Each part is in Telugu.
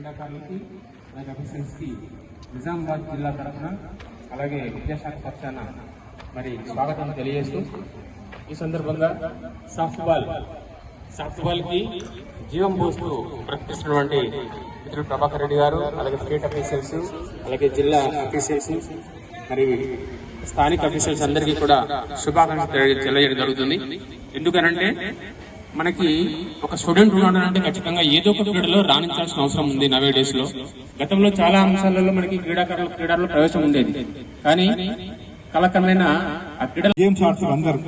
క్రీడాకారులకి అలాగే అఫీషియల్స్కి నిజామాబాద్ జిల్లా తరఫున అలాగే విద్యాశాఖ పక్షాన మరి స్వాగతం తెలియజేస్తూ ఈ సందర్భంగా సాఫ్ట్బాల్ సాఫ్ట్బాల్కి సాఫ్ట్ జీవం పోస్తూ ప్రకటిస్తున్నటువంటి మిత్రుడు ప్రభాకర్ రెడ్డి గారు అలాగే స్టేట్ అఫీషియల్స్ అలాగే జిల్లా అఫీషియల్స్ మరి స్థానిక అఫీషియల్స్ అందరికీ కూడా శుభాకాంక్షలు తెలియ- తెలియజేయడం జరుగుతుంది. ఎందుకనంటే మనకి ఒక స్టూడెంట్ ఉన్నాడంటే ఖచ్చితంగా ఏదో ఒక క్రీడలో రాణించాల్సిన అవసరం ఉంది నవే డేస్లో. గతంలో చాలా అంశాలలో మనకి క్రీడాకారుల క్రీడల్లో ప్రవేశం ఉండేది. కానీ కలకమైన ఆ క్రీడలు గేమ్స్ ఆడుతారు అందరు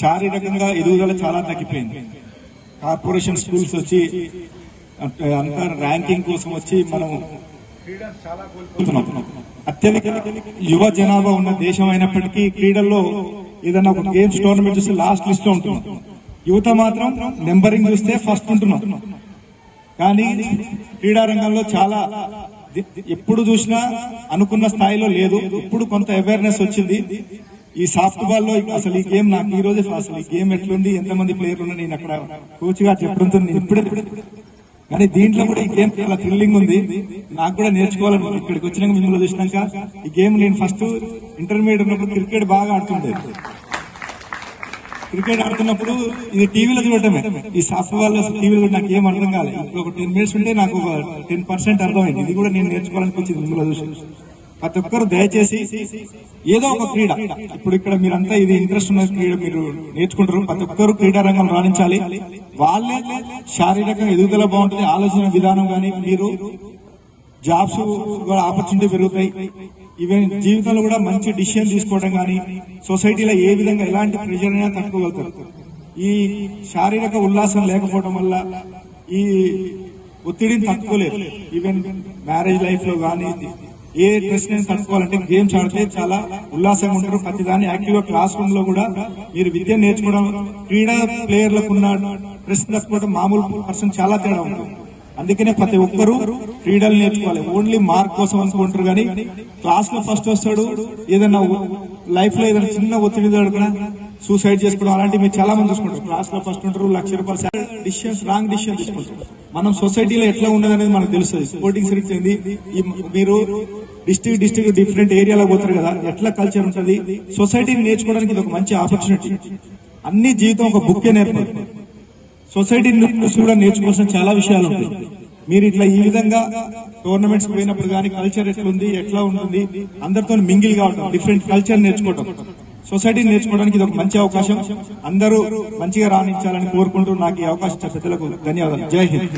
శారీరకంగా ఎదుగుదల చాలా తగ్గిపోయింది. కార్పొరేషన్ స్కూల్స్ వచ్చి అంతా ర్యాంకింగ్ కోసం వచ్చి మనం కోల్పోతున్నాం. అత్యధిక యువ జనాభా ఉన్న దేశం అయినప్పటికీ క్రీడల్లో ఏదైనా ఒక గేమ్స్ టోర్నమెంట్ చూస్తే లాస్ట్ లిస్ట్లో ఉంటున్నాం. యువత మాత్రం నెంబరింగ్ చూస్తే ఫస్ట్ ఉంటున్నాం. కానీ క్రీడారంగంలో చాలా ఎప్పుడు చూసినా అనుకున్న స్థాయిలో లేదు. ఇప్పుడు కొంత అవేర్నెస్ వచ్చింది. ఈ సాఫ్ట్ బాల్లో అసలు ఈ గేమ్ నాకు ఈ రోజే అసలు ఈ గేమ్ ఎట్లుంది ఎంతమంది ప్లేయర్లు ఉన్నా నేను అక్కడ కోచ్గా చెప్పడంతో నేను ఇప్పుడే కానీ దీంట్లో కూడా ఈ గేమ్ చాలా థ్రిల్లింగ్ ఉంది. నాకు కూడా నేర్చుకోవాలని ఇక్కడికి వచ్చినాక మిమ్మల్ని చూసినాక ఈ గేమ్ నేను ఫస్ట్ ఇంటర్మీడియట్ ఉన్నప్పుడు క్రికెట్ బాగా ఆడుతుండే. క్రికెట్ ఆడుతున్నప్పుడు ఇది టీవీలో చూడటమే. ఈ సాఫ్ట్ టీవీలో నాకు ఏం అర్థం కాలేదు ఇప్పుడు ఒక టెన్ మినిట్స్ ఉంటే నాకు ఒక టెన్ పర్సెంట్ అర్థమైంది. ఇది కూడా నేను నేర్చుకోవాలనిపించింది ఇందులో చూసి. ప్రతి ఒక్కరు దయచేసి ఏదో ఒక క్రీడ. ఇప్పుడు ఇక్కడ మీరంతా ఇది ఇంట్రెస్ట్ ఉన్న క్రీడ మీరు నేర్చుకుంటారు. ప్రతి ఒక్కరు క్రీడా రంగం రాణించాలి. వాళ్ళే శారీరకంగా ఎదుగుదల బాగుంటుంది. ఆలోచన విధానం కానీ మీరు జాబ్స్ కూడా ఆపర్చునిటీ పెరుగుతాయి. ఈవెన్ జీవితంలో కూడా మంచి డిసిషన్ తీసుకోవడం కానీ సొసైటీలో ఏ విధంగా ఎలాంటి ప్రెషర్ అయినా తట్టుకోగలుగుతారు. ఈ శారీరక ఉల్లాసం లేకపోవడం వల్ల ఈ ఒత్తిడిని తట్టుకోలేదు ఈవెన్ మ్యారేజ్ లైఫ్లో కానీ ఏ స్ట్రెస్ నేను తట్టుకోవాలంటే గేమ్స్ ఆడితే చాలా ఉల్లాసంగా ఉంటారు. ప్రతిదాన్ని యాక్టివ్గా క్లాస్ రూమ్లో కూడా మీరు విద్య నేర్చుకోవడం క్రీడా ప్లేయర్లకు ఉన్న స్ట్రెస్ తట్టుకోవడం మామూలు పర్సన్ చాలా తేడా ఉంటుంది. అందుకనే ప్రతి ఒక్కరూ క్రీడలు నేర్చుకోవాలి. ఓన్లీ మార్క్ కోసం అనుకుంటారు కానీ క్లాస్లో ఫస్ట్ వస్తాడు ఏదన్నా లైఫ్లో ఏదైనా చిన్న ఒత్తిడి దొరకనా సూసైడ్ చేసుకోవడం అలాంటివి మీరు చాలా మంది చూసుకుంటారు. క్లాస్లో ఫస్ట్ ఉంటారు లక్ష రూపాయలు డిసిషన్స్ రాంగ్ డిసిషన్ తీసుకుంటారు. మనం సొసైటీలో ఎట్లా ఉండదు అనేది మనకు తెలుస్తుంది. స్పోర్టింగ్ సెలెక్ట్ ఏంది? మీరు డిస్ట్రిక్ట్ డిస్ట్రిక్ట్ డిఫరెంట్ ఏరియాలో పోతారు కదా ఎట్లా కల్చర్ ఉంటుంది? సొసైటీని నేర్చుకోవడానికి ఇది ఒక మంచి ఆపర్చునిటీ అన్ని జీవితం ఒక బుక్కే నేర్పదు సొసైటీ నుంచి కూడా నేర్చుకోవాల్సిన చాలా విషయాలు ఉంటాయి. మీరు ఇట్లా ఈ విధంగా టోర్నమెంట్స్ పోయినప్పుడు కానీ కల్చర్ ఎట్లుంది ఎట్లా ఉంటుంది అందరితో మింగిల్ కావడం డిఫరెంట్ కల్చర్ నేర్చుకోవటం. సొసైటీ నేర్చుకోవడానికి ఇది ఒక మంచి అవకాశం. అందరూ మంచిగా రాణించాలని కోరుకుంటూ నాకు ఈ అవకాశం ఇచ్చిన పెద్దలకు ధన్యవాదాలు. జై హింద్.